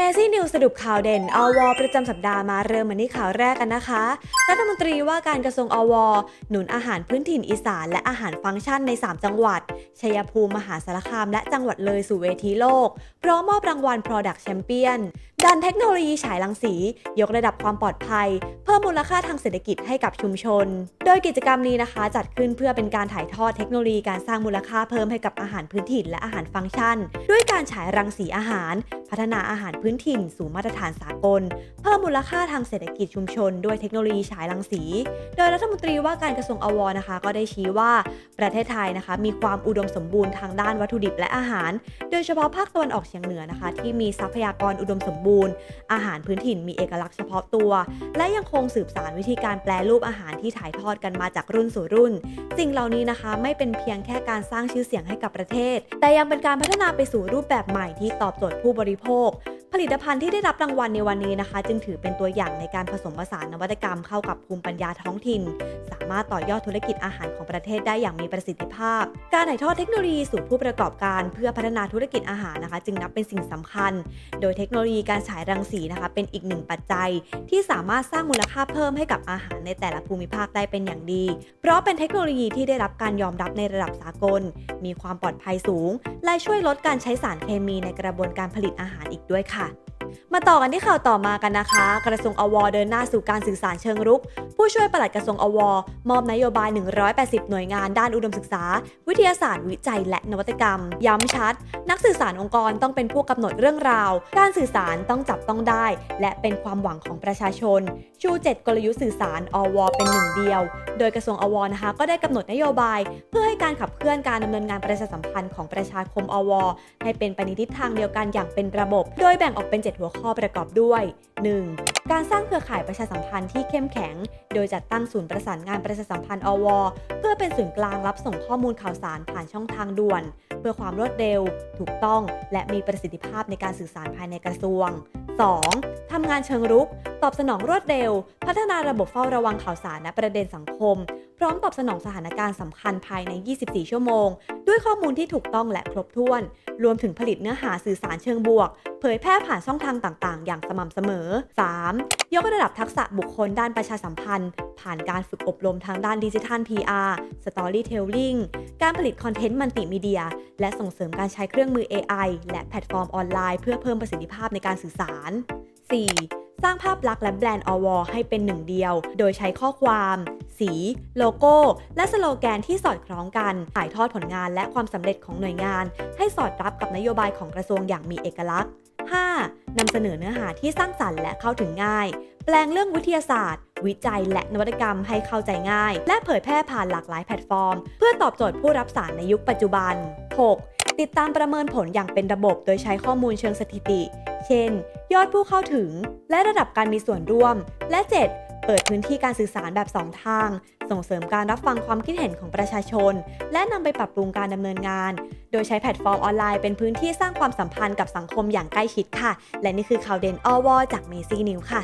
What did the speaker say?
เมซี่นิวสรุปข่าวเด่นอวประจำสัปดาห์มาเริ่มมันที่ข่าวแรกกันนะคะ รัฐมนตรีว่าการกระทรวงอว หนุนอาหารพื้นถิ่นอีสาน และอาหารฟังก์ชันใน 3 จังหวัด ชัยภูมิ มหาสารคาม และจังหวัดเลยสู่เวทีโลก พร้อมมอบรางวัล Product Champion ดันเทคโนโลยีฉายรังสี ยกระดับความปลอดภัย เพิ่มมูลค่าทางเศรษฐกิจให้กับชุมชน โดยกิจกรรมนี้นะคะ จัดขึ้นเพื่อเป็นการถ่ายทอดเทคโนโลยีการสร้างมูลค่าเพิ่มให้กับอาหารพื้นถิ่นและอาหารฟังก์ชัน ด้วยการฉายรังสีอาหาร พัฒนาอาหารพื้นถิ่น สู่มาตรฐานสากล เพิ่มมูลค่าทางเศรษฐกิจชุมชน ด้วยเทคโนโลยีฉายรังสี โดยรัฐมนตรีว่าการกระทรวงอวนะคะ ก็ได้ชี้ว่าประเทศไทยนะคะ มีความอุดมสมบูรณ์ทางด้านวัตถุดิบและอาหาร โดยเฉพาะภาคตะวันออกเฉียงเหนือนะคะ ที่มีทรัพยากรอุดมสมบูรณ์อาหารพื้นถิ่นมีเอกลักษณ์เฉพาะตัว และยังคงสืบสานวิธีการแปลรูปอาหารที่ถ่ายทอดกันมาจากรุ่นสู่รุ่น สิ่งเหล่านี้นะคะไม่เป็นเพียงแค่การสร้างชื่อเสียงให้กับประเทศ แต่ยังเป็นการพัฒนาไปสู่รูปแบบใหม่ที่ตอบโจทย์ผู้บริโภค ผลิตภัณฑ์ที่ได้รับรางวัลในวันนี้นะคะ จึงถือเป็นตัวอย่างในการผสมผสานนวัตกรรมเข้ากับภูมิปัญญาท้องถิ่น สามารถต่อยอดธุรกิจอาหารของประเทศได้อย่างมีประสิทธิภาพ การถ่ายทอดเทคโนโลยีสู่ผู้ประกอบการ เพื่อพัฒนาธุรกิจอาหารนะคะ จึงนับเป็นสิ่งสำคัญ โดยเทคโนโลยีการฉายรังสีนะคะ เป็นอีกหนึ่งปัจจัย ที่สามารถสร้างมูลค่าเพิ่มให้กับอาหารในแต่ละภูมิภาคได้เป็นอย่างดี เพราะเป็นเทคโนโลยีที่ได้รับการยอมรับในระดับสากล มีความปลอดภัยสูง และช่วยลดการใช้สารเคมีในกระบวนการผลิตอาหารอีกด้วยค่ะค่ะ มาต่อกันที่ข่าวต่อมากันนะคะ กระทรวงอวเดินหน้าสู่การสื่อสารเชิงรุก ผู้ช่วยปลัดกระทรวงอว มอบนโยบาย 180 หน่วยงานด้านอุดมศึกษา วิทยาศาสตร์วิจัย และนวัตกรรม ย้ำชัด นักสื่อสารองค์กรต้องเป็นผู้กำหนดเรื่องราว การสื่อสารต้องจับต้องได้ และเป็นความหวังของประชาชน ชู 7 กลยุทธ์สื่อสารอว เป็นหนึ่งเดียว โดยกระทรวงอวนะคะก็ได้กำหนดนโยบาย เพื่อให้การขับเคลื่อนการดำเนินงานประชาสัมพันธ์ของประชาคมอว ให้เป็นไปในทิศทางเดียวกันอย่างเป็นระบบ โดยแบ่งออกเป็น 7 หัวข้อประกอบด้วย 1. การสร้างเครือข่ายประชาสัมพันธ์ที่เข้มแข็ง โดยจัดตั้งศูนย์ประสานงานประชาสัมพันธ์อว เพื่อเป็นศูนย์กลางรับส่งข้อมูลข่าวสารผ่านช่องทางด่วน เพื่อความรวดเร็ว ถูกต้อง และมีประสิทธิภาพในการสื่อสารภายในกระทรวง 2. ทำงานเชิงรุก ตอบสนองรวดเร็ว พัฒนาระบบเฝ้าระวังข่าวสารและประเด็นสังคม พร้อมตอบสนองสถานการณ์สำคัญภายใน 24 ชั่วโมง ด้วยข้อมูลที่ถูกต้องและครบถ้วน รวมถึงผลิตเนื้อหาสื่อสารเชิงบวก เผยแพร่ผ่านช่องทางต่างๆ อย่างสม่ำเสมอ 3. ยกระดับทักษะบุคคลด้านประชาสัมพันธ์ ผ่านการฝึกอบรมทางด้านดิจิทัล PR Storytelling การผลิตคอนเทนต์มัลติมีเดีย และส่งเสริมการใช้เครื่องมือ AI และแพลตฟอร์มออนไลน์เพื่อเพิ่มประสิทธิภาพในการสื่อสาร 4. สร้างภาพลักษณ์และแบรนด์อวให้เป็นหนึ่งเดียว โดยใช้ข้อความ สี โลโก้ และสโลแกนที่สอดคล้องกัน ถ่ายทอดผลงานและความสำเร็จของหน่วยงาน ให้สอดรับกับนโยบายของกระทรวงอย่างมีเอกลักษณ์ 5. นำเสนอเนื้อหาที่สร้างสรรค์และเข้าถึงง่าย แปลงเรื่องวิทยาศาสตร์ วิจัยและนวัตกรรมให้เข้าใจง่าย และเผยแพร่ผ่านหลากหลายแพลตฟอร์ม เพื่อตอบโจทย์ผู้รับสารในยุคปัจจุบัน 6. ติดตามประเมินผลอย่างเป็นระบบ โดยใช้ข้อมูลเชิงสถิติ เช่น ยอดผู้เข้าถึง และระดับการมีส่วนร่วม และ 7. เปิดพื้นที่การสื่อสารแบบ 2 ทาง ส่งเสริมการรับฟังความคิดเห็นของประชาชน และนำไปปรับปรุงการดำเนินงาน โดยใช้แพลตฟอร์มออนไลน์เป็นพื้นที่สร้างความสัมพันธ์กับสังคมอย่างใกล้ชิดค่ะ และนี่คือข่าวเด่นอวจากเมซี่นิวค่ะ